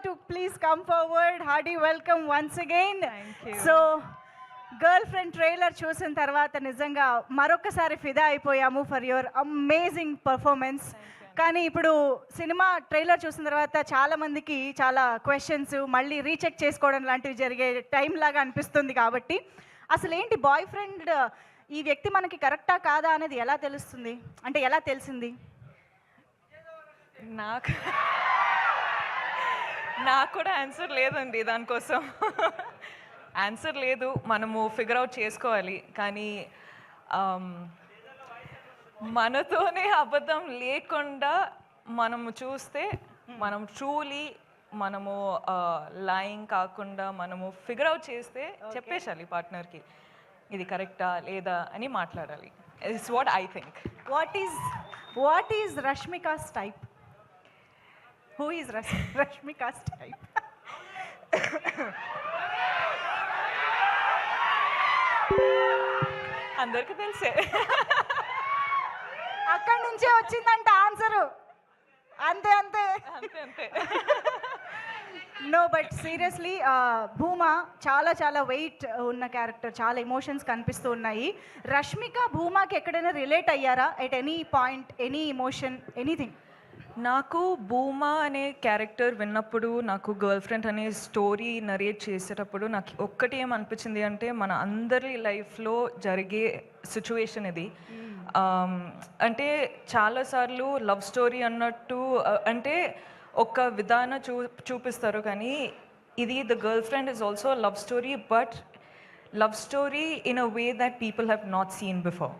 to please come forward. Hearty welcome once again. Thank you. So girlfriend trailer చూసిన తర్వాత నిజంగా మరొకసారి ఫిదా అయిపోయాము ఫర్ యువర్ అమేజింగ్ పర్ఫార్మెన్స్ కానీ ఇప్పుడు సినిమా ట్రైలర్ చూసిన తర్వాత చాలా మందికి చాలా క్వశ్చన్స్ మళ్ళీ రీచెక్ చేసుకోవడం లాంటివి జరిగే టైం లాగా అనిపిస్తుంది కాబట్టి అసలు ఏంటి బాయ్ ఫ్రెండ్ ఈ వ్యక్తి మనకి కరెక్టా కాదా అనేది ఎలా తెలుస్తుంది అంటే ఎలా తెలిసింది నాకు నాకు కూడా ఆన్సర్ లేదండి దానికోసం. ఆన్సర్ లేదు మనము ఫిగర్ అవుట్ చేసుకోవాలి. కానీ ఆమ్, మనతోనే అబద్ధం లేకుండా మనము చూస్తే మనం ట్రూలీ మనము లైంగ్ కాకుండా మనము ఫిగర్ అవుట్ చేస్తే చెప్పేసాలి పార్ట్నర్కి ఇది కరెక్టా లేదా అని మాట్లాడాలి. It's what I think what is what is Rashmika's type who rush Rashmika's type అందరికీ తెలిసే. అక్కడి నుంచే వచ్చిందంట ఆన్సరు అంతే అంతే. అంతే అంతే. నో బట్ సీరియస్లీ భూమా చాలా చాలా వెయిట్ ఉన్న క్యారెక్టర్ చాలా ఎమోషన్స్ కనిపిస్తూ ఉన్నాయి. రష్మిక భూమాకి ఎక్కడైనా రిలేట్ అయ్యారా? At any point any emotion anything నాకు భూమా అనే క్యారెక్టర్ విన్నప్పుడు నాకు గర్ల్ ఫ్రెండ్ అనే స్టోరీ నరేట్ చేసేటప్పుడు నాకు ఒక్కటి ఏమనిపించింది అంటే మన అందరి లైఫ్లో జరిగే సిచ్యువేషన్ ఇది. అంటే చాలాసార్లు లవ్ స్టోరీ అన్నట్టు అంటే ఒక విధానం చూ చూపిస్తారు కానీ ఇది the girlfriend is also love story but love story in a way that people have not seen before.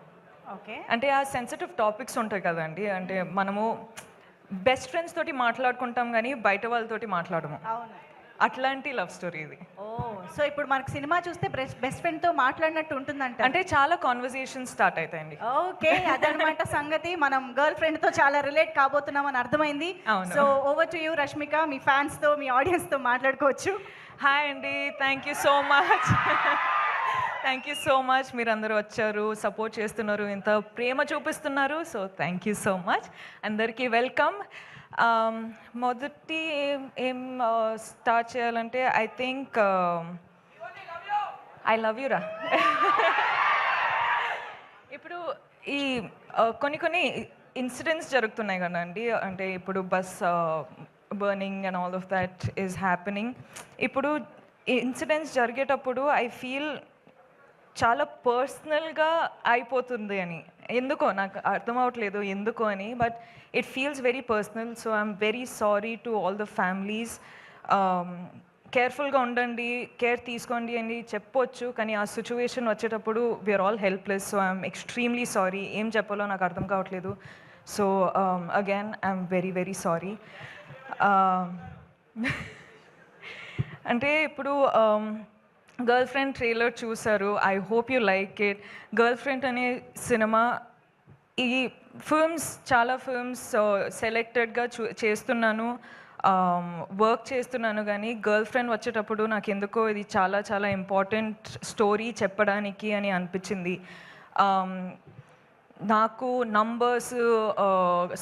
Okay. అంటే ఆ సెన్సిటివ్ టాపిక్స్ ఉంటాయి కదండి అంటే మనము బెస్ట్ ఫ్రెండ్స్ తోటి మాట్లాడుకుంటాం కానీ బయట వాళ్ళతోటి మాట్లాడము. అవును. అట్లాంటి లవ్ స్టోరీ ఇది. ఓ సో ఇప్పుడు మనకు సినిమా చూస్తే బెస్ట్ ఫ్రెండ్తో మాట్లాడినట్టు ఉంటుందంట. అంటే చాలా కాన్వర్జేషన్ స్టార్ట్ అవుతాయండి ఓకే అదనమాట సంగతి. మనం గర్ల్ ఫ్రెండ్తో చాలా రిలేట్ కాబోతున్నామని అర్థమైంది. అవును. So over to you Rashmika. మీ ఫ్యాన్స్తో మీ ఆడియన్స్తో మాట్లాడుకోవచ్చు. హాయ్ అండి. Thank you so much thank you so much మీరు అందరూ వచ్చారు సపోర్ట్ చేస్తున్నారు ఇంత ప్రేమ చూపిస్తున్నారు. So thank you so much అందరికీ వెల్కమ్ um, మొదటి ఏం స్టార్ట్ uh, చేయాలంటే ఐ థింక్ ఐ లవ్ యురా రా. ఇప్పుడు ఈ uh, కొన్ని కొన్ని ఇన్సిడెంట్స్ జరుగుతున్నాయి కదండి. అంటే ఇప్పుడు bus burning and all of that is happening ఇప్పుడు ఇన్సిడెంట్స్ జరిగేటప్పుడు ఐ ఫీల్ చాలా పర్సనల్గా అయిపోతుంది అని. ఎందుకో నాకు అర్థం అవట్లేదు ఎందుకో అని but it feels very personal so I'm very sorry to all the families కేర్ఫుల్గా ఉండండి కేర్ తీసుకోండి అని చెప్పొచ్చు కానీ ఆ సిచ్యువేషన్ వచ్చేటప్పుడు we're all helpless so I'm extremely sorry ఏం చెప్పాలో నాకు అర్థం కావట్లేదు. So again I'm very very sorry అంటే ఇప్పుడు um, గర్ల్ ఫ్రెండ్ ట్రైలర్ చూసారు I hope you like it girlfriend అనే సినిమా ఈ ఫిల్మ్స్ చాలా ఫిల్మ్స్ సెలెక్టెడ్గా uh, చూ చేస్తున్నాను. Um, వర్క్ చేస్తున్నాను కానీ గర్ల్ ఫ్రెండ్ వచ్చేటప్పుడు నాకు ఎందుకో ఇది చాలా చాలా ఇంపార్టెంట్ స్టోరీ చెప్పడానికి అని అనిపించింది. Um, నాకు నంబర్స్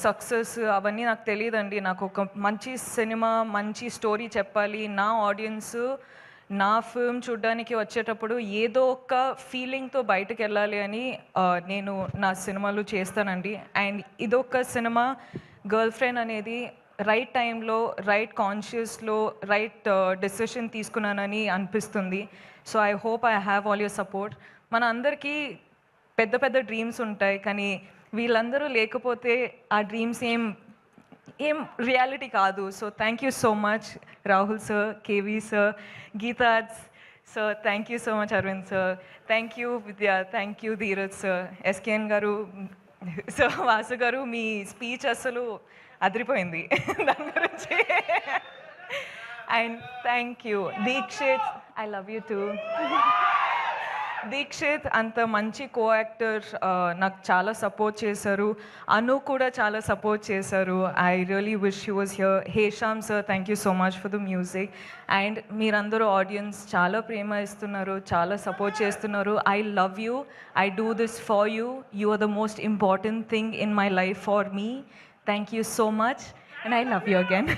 సక్సెస్ uh, అవన్నీ నాకు తెలియదండి నాకు ఒక మంచి సినిమా మంచి స్టోరీ చెప్పాలి. నా ఆడియన్స్ నా ఫిల్మ్ చూడడానికి వచ్చేటప్పుడు ఏదో ఒక ఫీలింగ్తో బయటకు వెళ్ళాలి అని నేను నా సినిమాలు చేస్తానండి. అండ్ ఇదొక సినిమా గర్ల్ ఫ్రెండ్ అనేది రైట్ టైంలో రైట్ కాన్షియస్లో రైట్ డెసిషన్ తీసుకున్నానని అనిపిస్తుంది. So I hope I have all your support మన అందరికీ పెద్ద పెద్ద డ్రీమ్స్ ఉంటాయి కానీ వీళ్ళందరూ లేకపోతే ఆ డ్రీమ్స్ ఏం ఏం రియాలిటీ కాదు. So thank you so much Rahul sir KV sir గీతాజ్ sir thank you so much Aravind sir thank you Vidya thank you Dheeraj sir SKN garu so Vasu garu me speech అసలు అదిరిపోయింది. దాని గురించి. And thank you Deekshith I love you too Deekshith అంత మంచి co actor నాకు చాలా support చేశారు. అను కూడా చాలా సపోర్ట్ చేశారు. I really wish you was here Hesham sir thank you so much for the music and మీరందరూ ఆడియన్స్ చాలా ప్రేమ ఇస్తున్నారు చాలా సపోర్ట్ చేస్తున్నారు. I love you I do this for you you are the most important thing in my life for me thank you so much and I love you again